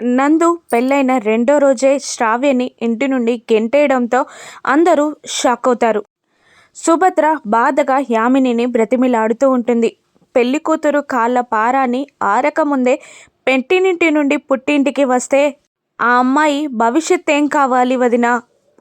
నందు పెళ్ళైన రెండో రోజే శ్రావ్యని ఇంటి నుండి గెంటేయడంతో అందరూ షాక్ అవుతారు. సుభద్ర బాధగా యామినిని బ్రతిమిలాడుతూ ఉంటుంది. పెళ్ళి కూతురు కాళ్ళ పారాని ఆరకముందే పెట్టినింటి నుండి పుట్టింటికి వస్తే ఆ అమ్మాయి భవిష్యత్ ఏం కావాలి వదిన?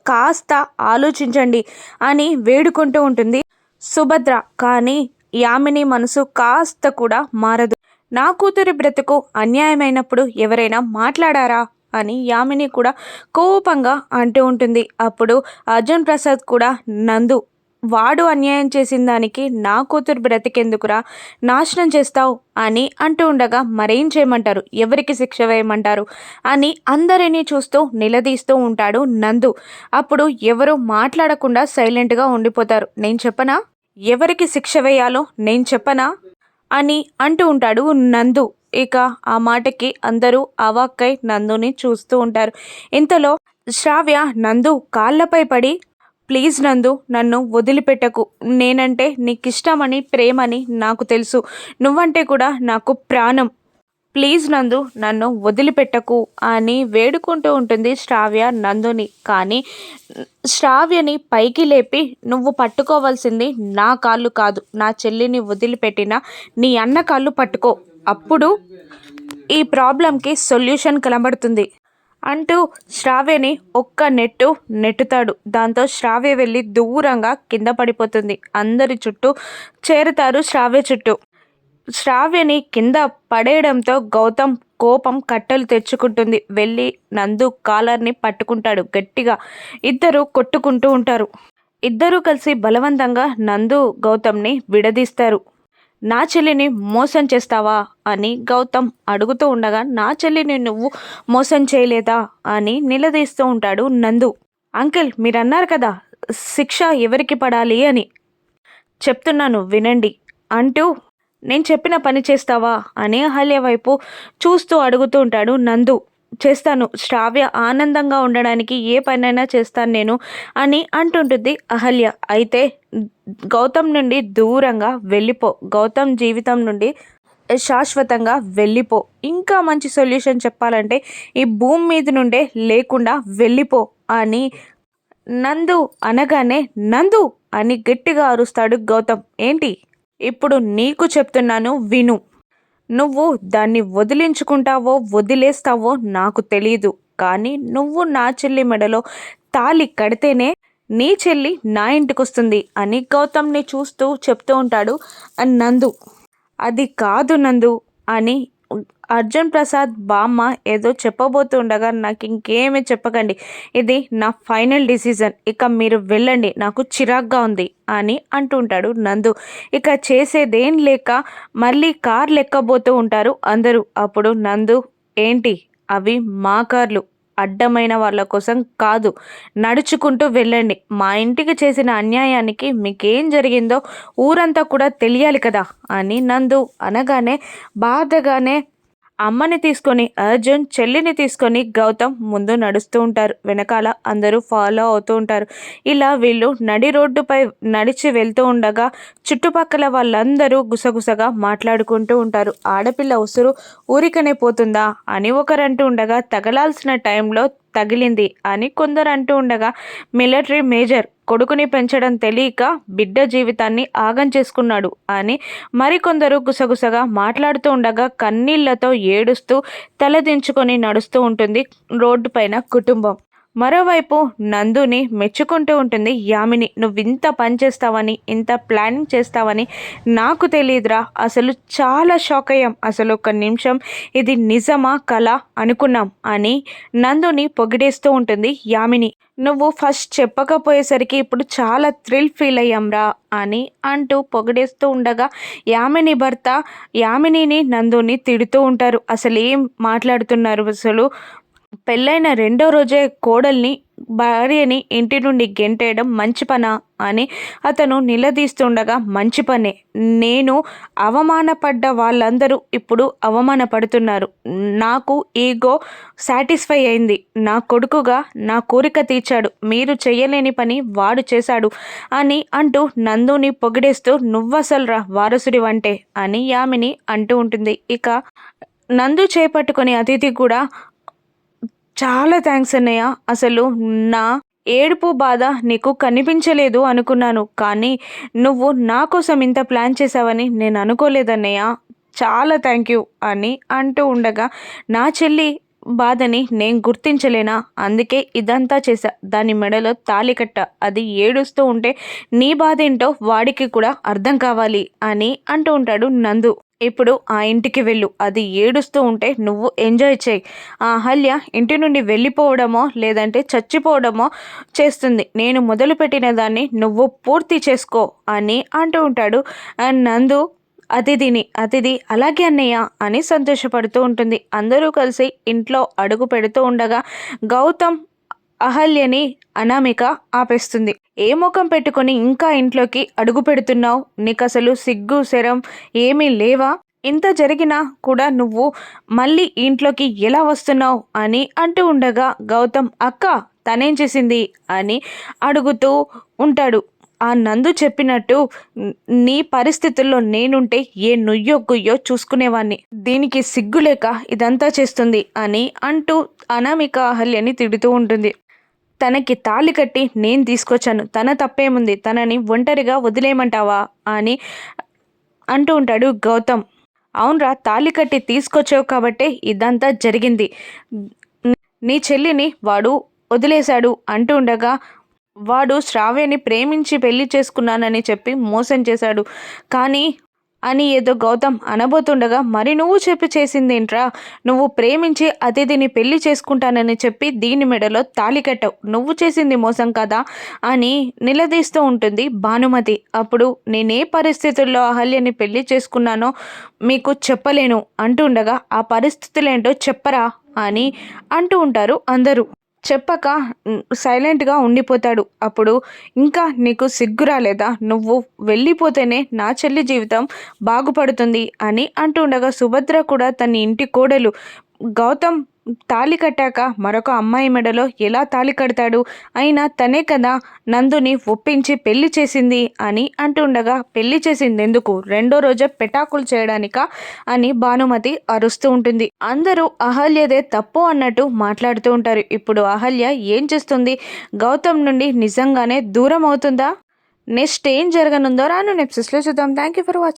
కాస్త ఆలోచించండి అని వేడుకుంటూ ఉంటుంది సుభద్ర. కానీ యామిని మనసు కాస్త కూడా మారదు. నా కూతురి బ్రతుకు అన్యాయమైనప్పుడు ఎవరైనా మాట్లాడారా? అని యామిని కూడా కోపంగా అంటూ ఉంటుంది. అప్పుడు అర్జున్ ప్రసాద్ కూడా నందు వాడు అన్యాయం చేసిన దానికి నా కూతురు బ్రతికెందుకురా? నాశనం చేస్తావు అని అంటూ ఉండగా మరేం చేయమంటారు? ఎవరికి శిక్ష వేయమంటారు? అని అందరినీ చూస్తూ నిలదీస్తూ ఉంటాడు నందు. అప్పుడు ఎవరు మాట్లాడకుండా సైలెంట్గా ఉండిపోతారు. నేను చెప్పనా? ఎవరికి శిక్ష వేయాలో నేను చెప్పనా? అని అంటూ ఉంటాడు నందు. ఇక ఆ మాటకి అందరూ అవాక్కై నందుని చూస్తూ ఉంటారు. ఇంతలో శ్రావ్య నందు కాళ్ళపై పడి ప్లీజ్ నందు నన్ను వదిలిపెట్టకు. నేనంటే నీకు ఇష్టమని ప్రేమని నాకు తెలుసు. నువ్వంటే కూడా నాకు ప్రాణం. ప్లీజ్ నందు నన్ను వదిలిపెట్టకు అని వేడుకుంటూ ఉంటుంది శ్రావ్య నందుని. కానీ శ్రావ్యని పైకి లేపి నువ్వు పట్టుకోవాల్సింది నా కాళ్ళు కాదు. నా చెల్లిని వదిలిపెట్టిన నీ అన్న కాళ్ళు పట్టుకో. అప్పుడు ఈ ప్రాబ్లంకి సొల్యూషన్ కనబడుతుంది అంటూ శ్రావ్యని ఒక్క నెట్టు నెట్టుతాడు. దాంతో శ్రావ్య వెళ్ళి దూరంగా కింద పడిపోతుంది. అందరి చుట్టూ చేరుతారు శ్రావ్య చుట్టూ. శ్రావ్యని కింద పడేయడంతో గౌతమ్ కోపం కట్టలు తెచ్చుకుంటుంది. వెళ్ళి నందు కాలర్ని పట్టుకుంటాడు. గట్టిగా ఇద్దరు కొట్టుకుంటూ ఉంటారు. ఇద్దరూ కలిసి బలవంతంగా నందు గౌతమ్ని విడదీస్తారు. నా చెల్లిని మోసం చేస్తావా అని గౌతమ్ అడుగుతూ ఉండగా నా చెల్లిని నువ్వు మోసం చేయలేదా అని నిలదీస్తూ ఉంటాడు నందు. అంకిల్ మీరన్నారు కదా శిక్ష ఎవరికి పడాలి అని. చెప్తున్నాను వినండి అంటూ నేను చెప్పిన పని చేస్తావా? అని అహల్య వైపు చూస్తూ అడుగుతూ ఉంటాడు నందు. చేస్తాను. శ్రావ్య ఆనందంగా ఉండడానికి ఏ పనైనా చేస్తాను నేను అని అంటుంటుంది అహల్య. అయితే గౌతమ్ నుండి దూరంగా వెళ్ళిపో. గౌతమ్ జీవితం నుండి శాశ్వతంగా వెళ్ళిపో. ఇంకా మంచి సొల్యూషన్ చెప్పాలంటే ఈ భూమి మీద నుండే లేకుండా వెళ్ళిపో అని నందు అనగానే నందు అని గట్టిగా అరుస్తాడు గౌతమ్. ఏంటి? ఇప్పుడు నీకు చెప్తున్నాను విను. నువ్వు దాన్ని వదిలించుకుంటావో వదిలేస్తావో నాకు తెలీదు. కానీ నువ్వు నా చెల్లి మెడలో తాలి కడితేనే నీ చెల్లి నా ఇంటికి వస్తుంది అని గౌతమ్ని చూస్తూ చెప్తూ ఉంటాడు నందు. అది కాదు నందు అని అర్జున్ ప్రసాద్ బామ్మ ఏదో చెప్పబోతుండగా నాకు ఇంకేమీ చెప్పకండి. ఇది నా ఫైనల్ డిసిజన్. ఇక మీరు వెళ్ళండి. నాకు చిరాగ్గా ఉంది అని అంటుంటాడు నందు. ఇక చేసేదేం లేక మళ్ళీ కార్ లెక్కబోతూ ఉంటారు అందరూ. అప్పుడు నందు ఏంటి? అవి మా కార్లు. అడ్డమైన వాళ్ళ కోసం కాదు. నడుచుకుంటూ వెళ్ళండి. మా ఇంటికి చేసిన అన్యాయానికి మీకేం జరిగిందో ఊరంతా కూడా తెలియాలి కదా అని నందు అనగానే బాధగానే అమ్మని తీసుకొని అర్జున్ చెల్లిని తీసుకొని గౌతమ్ ముందు నడుస్తూ ఉంటారు. వెనకాల అందరూ ఫాలో అవుతూ ఉంటారు. ఇలా వీళ్ళు నడి రోడ్డుపై నడిచి వెళ్తూ ఉండగా చుట్టుపక్కల వాళ్ళందరూ గుసగుసగా మాట్లాడుకుంటూ ఉంటారు. ఆడపిల్ల ఉసురు ఊరికనే పోతుందా అని ఒకరంటూ ఉండగా తగలాల్సిన టైంలో తగిలింది అని కొందరు అంటూ ఉండగా మిలిటరీ మేజర్ కొడుకుని పెంచడం తెలియక బిడ్డ జీవితాన్ని ఆగం చేసుకున్నాడు అని మరికొందరు గుసగుసగా మాట్లాడుతూ ఉండగా కన్నీళ్ళతో ఏడుస్తూ తలదించుకొని నడుస్తూ ఉంటుంది రోడ్డు పైన కుటుంబం. మరోవైపు నందుని మెచ్చుకుంటూ ఉంటుంది యామిని. నువ్వు ఇంత పని చేస్తావని ఇంత ప్లానింగ్ చేస్తావని నాకు తెలియదురా. అసలు చాలా షాక్ అయ్యాం. అసలు ఒక నిమిషం ఇది నిజమా కళ అనుకున్నాం అని నందుని పొగిడేస్తూ ఉంటుంది యామిని. నువ్వు ఫస్ట్ చెప్పకపోయేసరికి ఇప్పుడు చాలా థ్రిల్ ఫీల్ అయ్యాంరా అని అంటూ పొగిడేస్తూ ఉండగా యామిని భర్త యామినిని నందుని తిడుతూ ఉంటారు. అసలు ఏం మాట్లాడుతున్నారు? అసలు పెళ్ళైన రెండో రోజే కోడల్ని భార్యని ఇంటి నుండి గెంటేయడం మంచి పనా అని అతను నిలదీస్తుండగా మంచి పనే. నేను అవమానపడ్డ వాళ్ళందరూ ఇప్పుడు అవమానపడుతున్నారు. నాకు ఈగో సాటిస్ఫై అయింది. నా కొడుకుగా నా కోరిక తీర్చాడు. మీరు చేయలేని పని వాడు చేశాడు అని అంటూ నందుని పొగిడేస్తూ నువ్వసలరా వారసుడి వంటే అని యామిని అంటూ ఉంటుంది. ఇక నందు చేపట్టుకుని అతిథి కూడా చాలా థ్యాంక్స్ అన్నయ్య. అసలు నా ఏడుపు బాధ నీకు కనిపించలేదు అనుకున్నాను. కానీ నువ్వు నా కోసం ఇంత ప్లాన్ చేసావని నేను అనుకోలేదన్నయ్య చాలా థ్యాంక్ యూ అని అంటూ ఉండగా నా చెల్లి బాధని నేను గుర్తించలేనా? అందుకే ఇదంతా చేశా. దాని మెడలో తాలి కట్ట. అది ఏడుస్తూ ఉంటే నీ బాధ ఏంటో వాడికి కూడా అర్థం కావాలి అని అంటూ ఉంటాడు నందు. ఇప్పుడు ఆ ఇంటికి వెళ్ళు. అది ఏడుస్తూ ఉంటే నువ్వు ఎంజాయ్ చేయి. ఆ అహల్య ఇంటి నుండి వెళ్ళిపోవడమో లేదంటే చచ్చిపోవడమో చేస్తుంది. నేను మొదలుపెట్టిన దాన్ని నువ్వు పూర్తి చేసుకో అని అంటూ ఉంటాడు నందు. అతిథిని అతిథి అలాగే అన్నయ్య అని సంతోషపడుతూ ఉంటుంది. అందరూ కలిసి ఇంట్లో అడుగు పెడుతూ ఉండగా గౌతమ్ అహల్యని అనామిక ఆపేస్తుంది. ఏ ముఖం పెట్టుకొని ఇంకా ఇంట్లోకి అడుగు పెడుతున్నావు? నీకు అసలు సిగ్గు శరం ఏమీ లేవా? ఇంత జరిగినా కూడా నువ్వు మళ్ళీ ఇంట్లోకి ఎలా వస్తున్నావు? అని అంటూ ఉండగా గౌతమ్ అక్క తనేం చేసింది? అని అడుగుతూ ఉంటాడు. ఆ నందు చెప్పినట్టు నీ పరిస్థితుల్లో నేనుంటే ఏ నుయ్యో గుయ్యో చూసుకునేవాణ్ణి. దీనికి సిగ్గులేక ఇదంతా చేస్తుంది అని అంటూ అనామిక అహల్యని తిడుతూ ఉంటుంది. తనకి తాళి కట్టి నేను తీసుకొచ్చాను. తన తప్పేముంది? తనని ఒంటరిగా వదిలేయమంటావా? అని అంటూ ఉంటాడు గౌతమ్. అవునరా తాళి కట్టి తీసుకొచ్చావు కాబట్టే ఇదంతా జరిగింది. నీ చెల్లిని వాడు వదిలేశాడు అంటూ ఉండగా వాడు శ్రావ్యని ప్రేమించి పెళ్ళి చేసుకున్నానని చెప్పి మోసం చేశాడు. కానీ అని ఏదో గౌతమ్ అనబోతుండగా మరి నువ్వు చెప్పి చేసిందేంట్రా? నువ్వు ప్రేమించి అతిథిని పెళ్ళి చేసుకుంటానని చెప్పి దీని మెడలో తాళి కట్టవు. నువ్వు చేసింది మోసం కదా? అని నిలదీస్తూ ఉంటుంది భానుమతి. అప్పుడు నేనే పరిస్థితుల్లో అహల్యని పెళ్ళి చేసుకున్నానో మీకు చెప్పలేను అంటుండగా ఆ పరిస్థితులేంటో చెప్పరా అని అంటూ ఉంటారు అందరూ. చెప్పక సైలెంట్గా ఉండిపోతాడు. అప్పుడు ఇంకా నీకు సిగ్గు రాలేదా? నువ్వు వెళ్ళిపోతేనే నా చెల్లి జీవితం బాగుపడుతుంది అని అంటుండగా సుభద్ర కూడా తన ఇంటి కోడలు గౌతమ్ తాళి కట్టాక మరొక అమ్మాయి మెడలో ఎలా తాళి కడతాడు? అయినా తనే కదా నందుని ఒప్పించి పెళ్ళి చేసింది అని అంటుండగా పెళ్ళి చేసింది ఎందుకు రెండో రోజే పెటాకులు చేయడానిక? అని భానుమతి అరుస్తూ ఉంటుంది. అందరూ అహల్యదే తప్పు అన్నట్టు మాట్లాడుతూ ఉంటారు. ఇప్పుడు అహల్య ఏం చేస్తుంది? గౌతమ్ నుండి నిజంగానే దూరం అవుతుందా? నెక్స్ట్ ఏం జరగనుందో రాను నెప్సిస్లో చూద్దాం. Thank you for watching